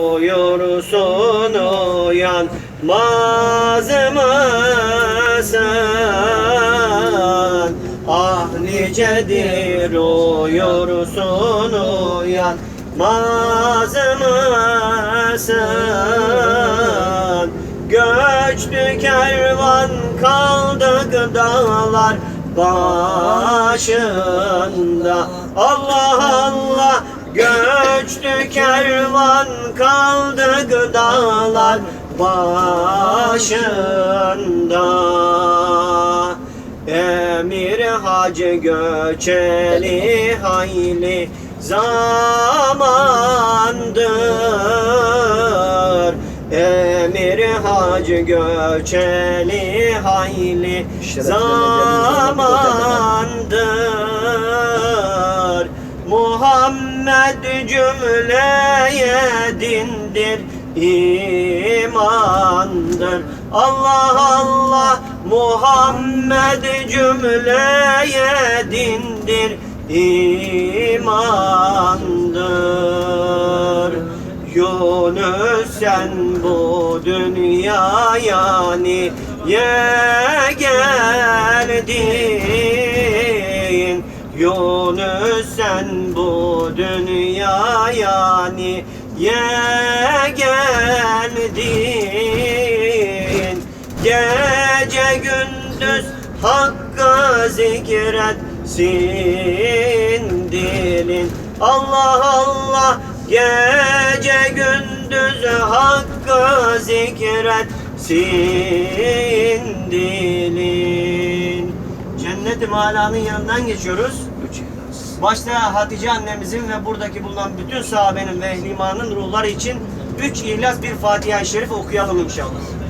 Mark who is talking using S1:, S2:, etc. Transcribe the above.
S1: Uyursun uyanmaz mısın? Ah nicedir uyursun uyanmaz mısın? Göçtü kervan kaldık dağlar başında Allah Allah Göçtü kervan kaldık dağlar başında. Emir hacı göçeli hayli zamandır. Emir hacı göçeli hayli zamandır. Muhammed cümleye dindir imandır. Allah Allah Muhammed cümleye dindir imandır. Yunus sen bu dünyaya niye geldin? Yunus sen bu dünyaya niye geldin? Gece gündüz Hakk'a zikretsin dilin. Allah Allah Gece gündüz Hakk'a zikretsin dilin. Cennet-i Mala'nın yanından geçiyoruz. Başta Hatice annemizin ve buradaki bulunan bütün sahabenin ve ehlimanın ruhları için üç ihlas bir Fatiha-i Şerif okuyalım inşallah.